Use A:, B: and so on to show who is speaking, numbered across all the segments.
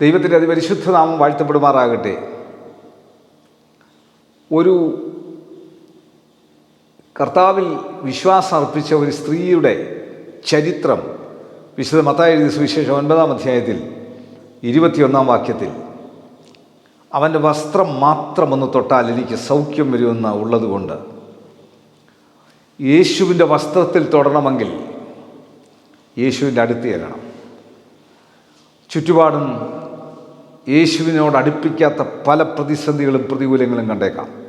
A: ദൈവത്തിന്റെ അതിപരിശുദ്ധ നാമം വാഴ്ത്തപ്പെടുമാറാകട്ടെ. ഒരു കർത്താവിൽ വിശ്വാസം അർപ്പിച്ച ഒരു സ്ത്രീയുടെ ചരിത്രം വിശുദ്ധ മത്തായി എഴുതിയ സുവിശേഷം ഒൻപതാം അധ്യായത്തിൽ ഇരുപത്തിയൊന്നാം വാക്യത്തിൽ. അവന്റെ വസ്ത്രം മാത്രം ഒന്ന് തൊട്ടാൽ എനിക്ക് സൗഖ്യം വരുമെന്ന് ഉള്ളതുകൊണ്ട് യേശുവിന്റെ വസ്ത്രത്തിൽ തൊടണമെങ്കിൽ യേശുവിന്റെ അടുത്ത് ചെല്ലണം ചുറ്റുപാടും യേശുവിനോട് അടുപ്പിക്കാത്ത പല പ്രതിസന്ധികളും പ്രതികൂലങ്ങളും കണ്ടേക്കാം.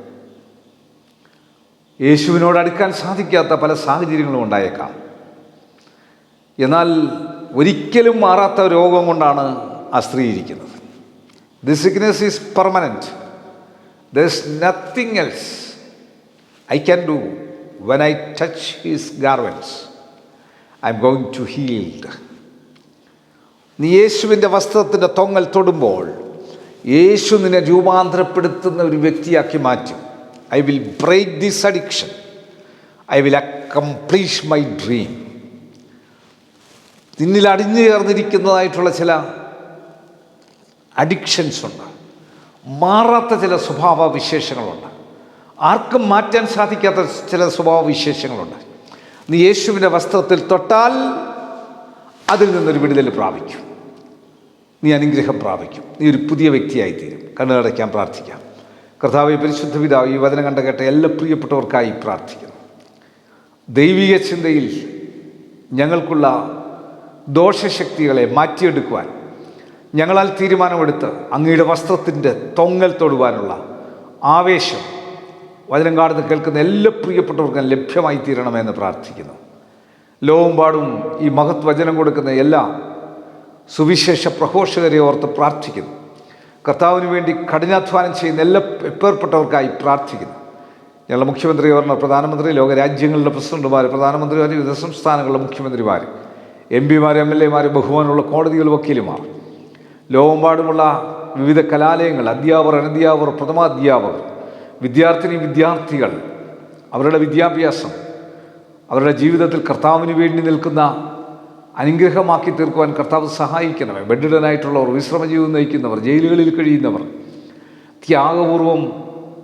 A: യേശുവിനോട് അടുക്കാൻ സാധിക്കാത്ത പല സാഹചര്യങ്ങളും ഉണ്ടായേക്കാം. എന്നാൽ ഒരിക്കലും മാറാത്ത രോഗം കൊണ്ടാണ് ആ സ്ത്രീ ഇരിക്കുന്നത്. The sickness is permanent thus nothing else I can do when I touch his garments I am going to healed നീ യേശുവിന്റെ വസ്ത്രത്തിന്റെ തൊങ്ങൽ തൊടുമ്പോൾ യേശു നിന്നെ രൂപാന്തരപ്പെടുത്തുന്ന ഒരു വ്യക്തിയാക്കി മാറ്റും. I will break this addiction I will accomplish my dream നിന്നിൽ അടിഞ്ഞു ചേർന്നിരിക്കുന്നതായിട്ടുള്ള ചില അഡിക്ഷൻസ് ഉണ്ട്. മാറാത്ത ചില സ്വഭാവ വിശേഷങ്ങളുണ്ട്. ആർക്കും മാറ്റാൻ സാധിക്കാത്ത ചില സ്വഭാവ വിശേഷങ്ങളുണ്ട്. നീ യേശുവിന്റെ വസ്ത്രത്തിൽ തൊട്ടാൽ അതിൽ നിന്നൊരു വിടുതൽ പ്രാപിക്കും. നീ അനുഗ്രഹം പ്രാപിക്കും. നീ ഒരു പുതിയ വ്യക്തിയായിത്തീരും. കണ്ണുകടയ്ക്കാൻ പ്രാർത്ഥിക്കാം. കർത്താവ് പരിശുദ്ധ പിതാവ് ഈ വചനം കണ്ട കേട്ട എല്ലാ പ്രിയപ്പെട്ടവർക്കായി പ്രാർത്ഥിക്കുന്നു. ദൈവിക ചിന്തയിൽ ഞങ്ങൾക്കുള്ള ദോഷശക്തികളെ മാറ്റിയെടുക്കുവാൻ ഞങ്ങളാൽ തീരുമാനമെടുത്ത് അങ്ങയുടെ വസ്ത്രത്തിന്റെ തൊങ്ങൽ തൊടുവാനുള്ള ആവേശം വചനം കാണുന്ന കേൾക്കുന്ന എല്ലാ പ്രിയപ്പെട്ടവർക്കും ലഭ്യമായി തീരണമെന്ന് പ്രാർത്ഥിക്കുന്നു. ലോകമ്പാടും ഈ മഹത് വചനം കൊടുക്കുന്ന എല്ലാ സുവിശേഷ പ്രഘോഷകരെ ഓർത്ത് പ്രാർത്ഥിക്കുന്നു. കർത്താവിന് വേണ്ടി കഠിനാധ്വാനം ചെയ്യുന്ന എല്ലാ എപ്പേർപ്പെട്ടവർക്കായി പ്രാർത്ഥിക്കുന്നു. ഞങ്ങളുടെ മുഖ്യമന്ത്രി ഗവർണർ പ്രധാനമന്ത്രി ലോകരാജ്യങ്ങളുടെ പ്രസിഡന്റുമാർ പ്രധാനമന്ത്രിമാർ വിവിധ സംസ്ഥാനങ്ങളുടെ മുഖ്യമന്ത്രിമാർ എം പിമാർ എം എൽ എമാർ ബഹുമാനമുള്ള കോടതികൾ വക്കീലുമാർ ലോകമെമ്പാടുമുള്ള വിവിധ കലാലയങ്ങൾ അധ്യാപകർ അനധ്യാപകർ പ്രഥമാധ്യാപകർ വിദ്യാർത്ഥിനി വിദ്യാർത്ഥികൾ അവരുടെ വിദ്യാഭ്യാസം അവരുടെ ജീവിതത്തിൽ കർത്താവിന് വേണ്ടി നിൽക്കുന്ന അനുഗ്രഹമാക്കി തീർക്കുവാൻ കർത്താവ് സഹായിക്കണമേ ബെഡിഡനായിട്ടുള്ളവർ വിശ്രമജീവിതം നയിക്കുന്നവർ ജയിലുകളിൽ കഴിയുന്നവർ ത്യാഗപൂർവം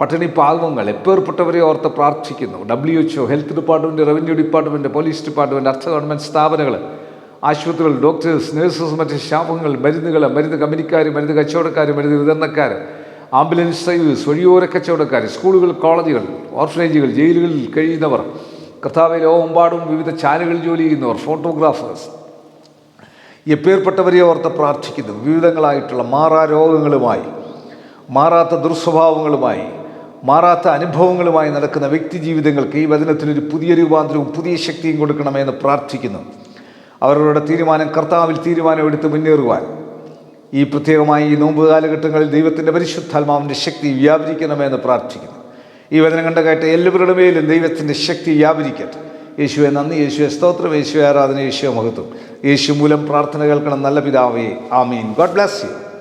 A: പട്ടിണി പാവങ്ങൾ എപ്പേർപ്പെട്ടവരെ ഓർത്ത് പ്രാർത്ഥിക്കുന്നു. W H O health department revenue department police department അർത്ഥ ഗവൺമെന്റ് സ്ഥാപനങ്ങൾ ആശുപത്രികൾ ഡോക്ടേഴ്സ് നഴ്സസ് മറ്റ് സ്റ്റാഫുകൾ മരുന്നുകൾ മരുന്ന് കമ്പനിക്കാർ മരുന്ന് കച്ചവടക്കാർ മരുന്ന് വിതരണക്കാർ ആംബുലൻസ് സർവീസ് വഴിയോര കച്ചവടക്കാർ സ്കൂളുകൾ കോളേജുകൾ ഓർഫനേജുകൾ ജയിലുകളിൽ കഴിയുന്നവർ കർത്താവ് ലോകമെമ്പാടും വിവിധ ചാനലുകളിൽ ജോലി ചെയ്യുന്നവർ ഫോട്ടോഗ്രാഫേഴ്സ്. എപ്പേർപ്പെട്ടവരെ ഓർത്ത് പ്രാർത്ഥിക്കുന്നു. വിവിധങ്ങളായിട്ടുള്ള മാറാ രോഗങ്ങളുമായി മാറാത്ത ദുർസ്വഭാവങ്ങളുമായി മാറാത്ത അനുഭവങ്ങളുമായി നടക്കുന്ന വ്യക്തി ജീവിതങ്ങൾക്ക് ഈ വചനത്തിനൊരു പുതിയ രൂപാന്തരവും പുതിയ ശക്തിയും കൊടുക്കണമെന്ന് പ്രാർത്ഥിക്കുന്നു. അവരുടെ തീരുമാനം കർത്താവിൽ തീരുമാനമെടുത്ത് മുന്നേറുവാൻ. ഈ പ്രത്യേകമായി ഈ നോമ്പ് കാലഘട്ടങ്ങളിൽ ദൈവത്തിന്റെ പരിശുദ്ധാത്മാവിന്റെ ശക്തി വ്യാപരിക്കണമെന്ന് പ്രാർത്ഥിക്കുന്നു. ഈ വചനം കണ്ട കേട്ട എല്ലാവരുടെ മേലും ദൈവത്തിന്റെ ശക്തി വ്യാപരിക്കട്ടെ. യേശുവെ നന്ദി. യേശുവെ സ്തോത്രം. യേശുവെ ആരാധന. യേശുവെ മഹത്വം. യേശു മൂലം പ്രാർത്ഥന കേൾക്കണം. നല്ല പിതാവേ. ആമീൻ. God bless you.